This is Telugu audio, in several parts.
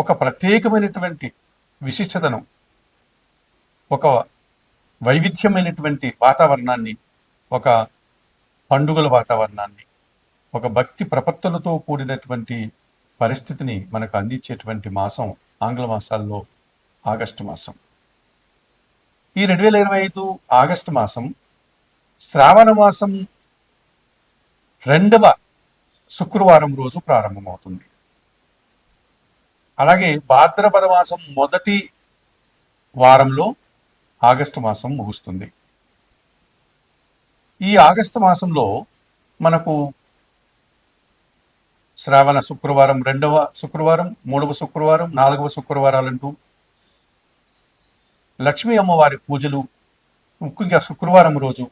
ఒక ప్రత్యేకమైనటువంటి విశిష్టతను ఒక వైవిధ్యమైనటువంటి వాతావరణాన్ని ఒక పండుగల వాతావరణాన్ని ఒక భక్తి ప్రపత్తులతో కూడినటువంటి పరిస్థితిని మనకు అందించేటువంటి మాసం ఆంగ్ల మాసాల్లో ఆగస్టు మాసం. ఈ రెండు వేల ఇరవై ఐదు ఆగస్టు మాసం శ్రావణ మాసం రెండవ శుక్రవారం రోజు ప్రారంభమవుతుంది. అలాగే భాద్రపద మాసం మొదటి వారంలో ఆగస్టు మాసం ముగుస్తుంది. ఈ ఆగస్టు మాసంలో మనకు శ్రావణ శుక్రవారం రెండవ శుక్రవారం మూడవ శుక్రవారం నాలుగవ శుక్రవారాలంటూ లక్ష్మీ అమ్మవారి పూజలు ముఖ్యంగా శుక్రవారం రోజు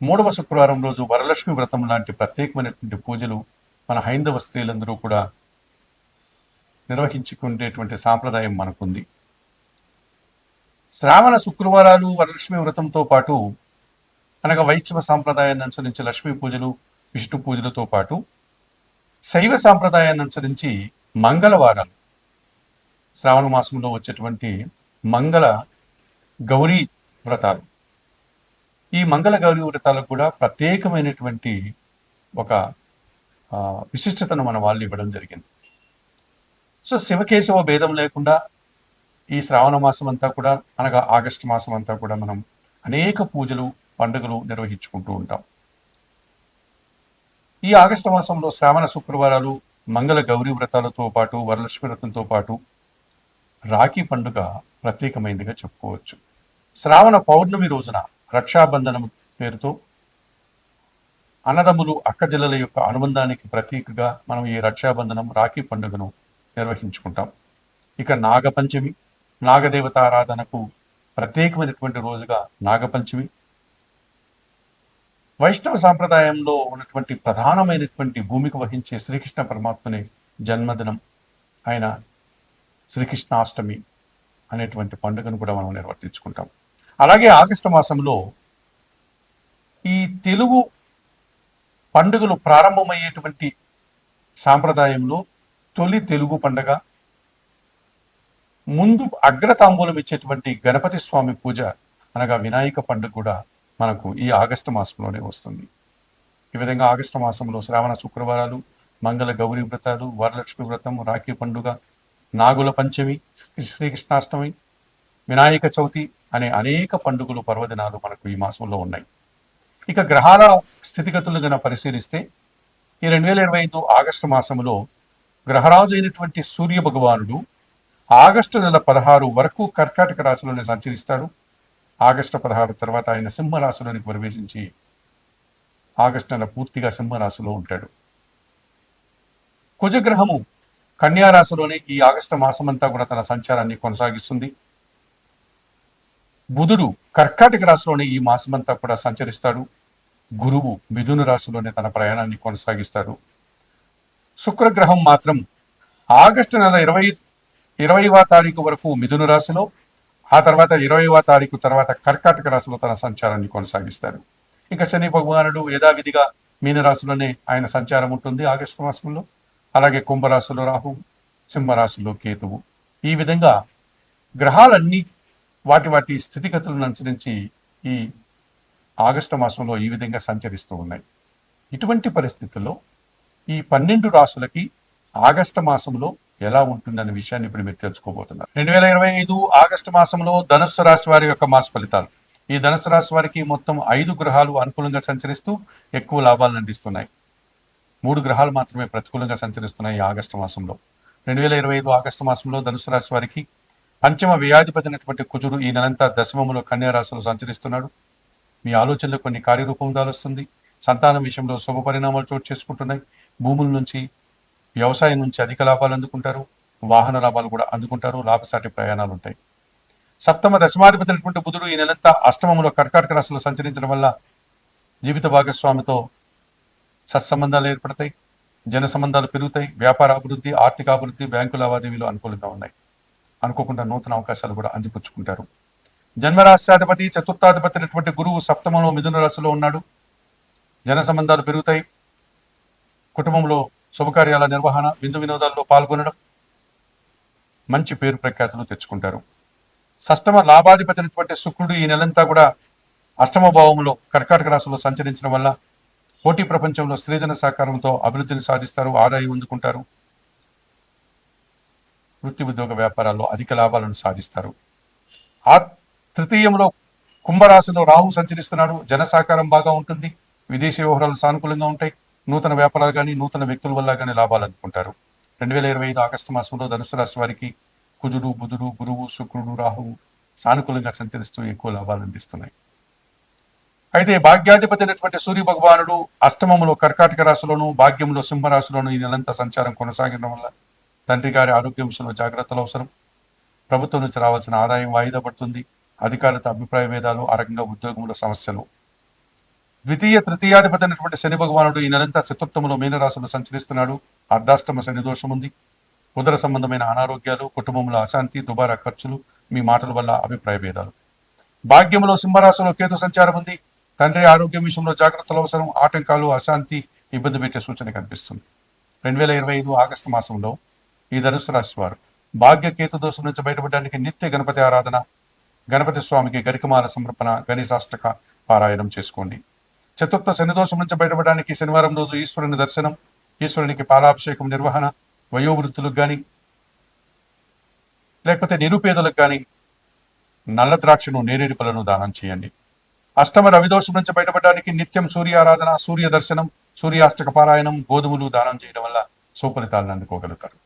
మూడవ శుక్రవారం రోజు వరలక్ష్మి వ్రతం లాంటి ప్రత్యేకమైనటువంటి పూజలు మన హైందవ స్త్రీలందరూ కూడా నిర్వహించుకునేటువంటి సాంప్రదాయం మనకుంది. శ్రావణ శుక్రవారాలు వరలక్ష్మి వ్రతంతో పాటు అనగా వైష్ణవ సాంప్రదాయాన్ని అనుసరించి లక్ష్మీ పూజలు విష్ణు పూజలతో పాటు శైవ సాంప్రదాయాన్ని అనుసరించి మంగళవారాలు. శ్రావణ మాసంలో వచ్చేటువంటి మంగళ గౌరీ వ్రతాలు. ఈ మంగళ గౌరీ వ్రతాలకు కూడా ప్రత్యేకమైనటువంటి ఒక ఆ, విశిష్టతను మన వాళ్ళు ఇవ్వడం జరిగింది. సో శివకేశవ భేదం లేకుండా ఈ శ్రావణ మాసం అంతా కూడా అనగా ఆగస్టు మాసం అంతా కూడా మనం అనేక పూజలు పండుగలు నిర్వహించుకుంటూ ఉంటాం. ఈ ఆగస్టు మాసంలో శ్రావణ శుక్రవారాలు మంగళ గౌరీ వ్రతాలతో పాటు వరలక్ష్మి వ్రతంతో పాటు రాఖీ పండుగ ప్రత్యేకమైనదిగా చెప్పుకోవచ్చు. శ్రావణ పౌర్ణమి రోజున రక్షాబంధనం పేరుతో అన్నదమ్ములు అక్కజల్లల యొక్క అనుబంధానికి ప్రతీకగా మనం ఈ రక్షాబంధనం రాఖీ పండుగను నిర్వహించుకుంటాం. ఇక నాగపంచమి నాగదేవత ఆరాధనకు ప్రత్యేకమైనటువంటి రోజుగా నాగపంచమి. వైష్ణవ సాంప్రదాయంలో ఉన్నటువంటి ప్రధానమైనటువంటి భూమికి వహించే శ్రీకృష్ణ పరమాత్మని జన్మదినం. ఆయన శ్రీకృష్ణాష్టమి అనేటువంటి పండుగను కూడా మనం నిర్వర్తించుకుంటాం. అలాగే ఆగస్టు మాసంలో ఈ తెలుగు పండుగలు ప్రారంభమయ్యేటువంటి సాంప్రదాయంలో తొలి తెలుగు పండగ. ముందు అగ్రతాంబూలం ఇచ్చేటువంటి గణపతి స్వామి పూజ అనగా వినాయక పండుగ కూడా మనకు ఈ ఆగస్టు మాసంలోనే వస్తుంది. ఈ విధంగా ఆగస్టు మాసంలో శ్రావణ శుక్రవారాలు మంగళ గౌరీ వ్రతాలు వరలక్ష్మి వ్రతం రాఖీ పండుగ నాగుల పంచమి శ్రీ- శ్రీకృష్ణాష్టమి వినాయక చవితి అనే అనేక పండుగలు పర్వదినాలు మనకు ఈ మాసంలో ఉన్నాయి. ఇక గ్రహాల స్థితిగతులు గన పరిశీలిస్తే ఈ రెండు వేల ఇరవై ఐదు ఆగస్టు మాసంలో గ్రహరాజు అయినటువంటి సూర్య భగవానుడు ఆగస్టు నెల పదహారు వరకు కర్కాటక రాశిలోనే సంచరిస్తాడు. ఆగస్టు పదహారు తర్వాత ఆయన సింహరాశిలోనికి ప్రవేశించి ఆగస్టు నెల పూర్తిగా సింహరాశిలో ఉంటాడు. కుజగ్రహము కన్యారాశిలోనే ఈ ఆగస్టు మాసమంతా కూడా తన సంచారాన్ని కొనసాగిస్తుంది. బుధుడు కర్కాటక రాశిలోనే ఈ మాసమంతా కూడా సంచరిస్తాడు. గురువు మిథున రాశిలోనే తన ప్రయాణాన్ని కొనసాగిస్తాడు. శుక్రగ్రహం మాత్రం ఆగస్టు నెల ఇరవై ఇరవైవ తారీఖు వరకు మిథున రాశిలో ఆ తర్వాత ఇరవైవ తారీఖు తర్వాత కర్కాటక రాశిలో తన సంచారాన్ని కొనసాగిస్తారు. ఇక శని భగవానుడు యథావిధిగా మీనరాశిలోనే ఆయన సంచారం ఉంటుంది ఆగస్టు మాసంలో. అలాగే కుంభరాశిలో రాహు సింహరాశిలో కేతువు. ఈ విధంగా గ్రహాలన్నీ వాటి వాటి స్థితిగతులను అనుసరించి ఈ ఆగస్టు మాసంలో ఈ విధంగా సంచరిస్తూ ఉన్నాయి. ఇటువంటి పరిస్థితుల్లో ఈ పన్నెండు రాసులకి ఆగస్టు మాసంలో ఎలా ఉంటుందనే విషయాన్ని ఇప్పుడు మీరు తెలుసుకోబోతున్నారు. రెండు వేల ఇరవై ఐదు ఆగస్టు మాసంలో ధనుస్సు రాశి వారి యొక్క మాస ఫలితాలు. ఈ ధనుసు రాశి వారికి మొత్తం ఐదు గ్రహాలు అనుకూలంగా సంచరిస్తూ ఎక్కువ లాభాలను అందిస్తున్నాయి. మూడు గ్రహాలు మాత్రమే ప్రతికూలంగా సంచరిస్తున్నాయి ఈ ఆగస్టు మాసంలో. రెండు వేల ఇరవై ఐదు ఆగస్టు మాసంలో ధనుసు రాశి వారికి పంచమ వ్యాధిపతినటువంటి కుజుడు ఈ నెలంతా దశమములో కన్యా రాశిలో సంచరిస్తున్నాడు. మీ ఆలోచనలు కొన్ని కార్యరూపం దాలుస్తుంది. సంతానం విషయంలో శుభ పరిణామాలు చోటు చేసుకుంటున్నాయి. భూముల నుంచి వ్యవసాయం నుంచి అధిక లాభాలు అందుకుంటారు వాహన లాభాలు కూడా అందుకుంటారు లాభసాటి ప్రయాణాలు ఉంటాయి. సప్తమ దశమాధిపతి అయినటువంటి బుధుడు ఈ నెలంతా అష్టమంలో కర్కాటక రాశిలో సంచరించడం వల్ల జీవిత భాగస్వామితో సత్సంబంధాలు ఏర్పడతాయి జన సంబంధాలు పెరుగుతాయి వ్యాపార అభివృద్ధి ఆర్థిక అభివృద్ధి బ్యాంకు లావాదేవీలు అనుకూలంగా ఉన్నాయి. అనుకోకుండా నూతన అవకాశాలు కూడా అందిపుచ్చుకుంటారు. జన్మరాశ్యాధిపతి చతుర్థాధిపతి అయినటువంటి గురువు సప్తమంలో మిథున రాశిలో ఉన్నాడు. జన సంబంధాలు పెరుగుతాయి కుటుంబంలో శుభకార్యాల నిర్వహణ విందు వినోదాల్లో పాల్గొనడం మంచి పేరు ప్రఖ్యాతులు తెచ్చుకుంటారు. సష్టమ లాభాధిపతి అయినటువంటి శుక్రుడు ఈ నెలంతా కూడా అష్టమ భావంలో కర్కాటక రాశిలో సంచరించడం వల్ల పోటీ ప్రపంచంలో స్త్రీజన సహకారంతో అభివృద్ధిని సాధిస్తారు ఆదాయం అందుకుంటారు. వృత్తి ఉద్యోగ వ్యాపారాల్లో అధిక లాభాలను సాధిస్తారు. ఆ తృతీయంలో కుంభరాశిలో రాహు సంచరిస్తున్నాడు. జన సహకారం బాగా ఉంటుంది. విదేశీ వ్యవహారాలు సానుకూలంగా ఉంటాయి. నూతన వ్యాపారాలు కానీ నూతన వ్యక్తుల వల్ల కానీ లాభాలు అందుకుంటారు. రెండు వేల ఇరవై ఐదు ఆగస్టు మాసంలో ధనుసు రాశి వారికి కుజుడు బుధుడు గురువు శుక్రుడు రాహువు సానుకూలంగా సంచరిస్తూ ఎక్కువ లాభాలు అందిస్తున్నాయి. అయితే భాగ్యాధిపతి అయినటువంటి సూర్య భగవానుడు అష్టమములో కర్కాటక రాశిలోను భాగ్యంలో సింహరాశిలోను ఈ నెలంతా సంచారం కొనసాగడం వల్ల తండ్రి గారి ఆరోగ్య విషయంలో జాగ్రత్తలు అవసరం. ప్రభుత్వం నుంచి రావాల్సిన ఆదాయం వాయిదా పడుతుంది. అధికారులతో అభిప్రాయ భేదాలు ఆ రకంగా ఉద్యోగంలో సమస్యలు. ద్వితీయ తృతీయాధిపతి అయినటువంటి శని భగవానుడు ఈ నెలంతా చతుర్థములో మీనరాశిలో సంచరిస్తున్నాడు. అర్ధాష్టమ శని దోషం ఉంది. ఉదర సంబంధమైన అనారోగ్యాలు కుటుంబంలో అశాంతి దుబారా ఖర్చులు మీ మాటల వల్ల అభిప్రాయ భేదాలు. భాగ్యంలో సింహరాశిలో కేతు సంచారం ఉంది. తండ్రి ఆరోగ్యం విషయంలో జాగ్రత్తలు అవసరం. ఆటంకాలు అశాంతి ఇబ్బంది పెట్టే సూచన కనిపిస్తుంది. రెండు వేల ఇరవై ఐదు ఆగస్టు మాసంలో ఈ ధనుసు రాశి వారు భాగ్య కేతు దోషం నుంచి బయటపడడానికి నిత్య గణపతి ఆరాధన గణపతి స్వామికి గరికమాల సమర్పణ గణేశాష్టక పారాయణం చేసుకోండి. చతుర్థ శనిదోషం నుంచి బయటపడడానికి శనివారం రోజు ఈశ్వరుని దర్శనం ఈశ్వరునికి పాలాభిషేకం నిర్వహణ వయోవృద్ధులకు కానీ లేకపోతే నిరుపేదలకు కానీ నల్ల ద్రాక్షను నేరేడు పళ్ళను దానం చేయండి. అష్టమ రవిదోషం నుంచి బయటపడడానికి నిత్యం సూర్యారాధన సూర్య దర్శనం సూర్యాష్టక పారాయణం గోధుమలు దానం చేయడం వల్ల సుఫలితాలను అందుకోగలుగుతారు.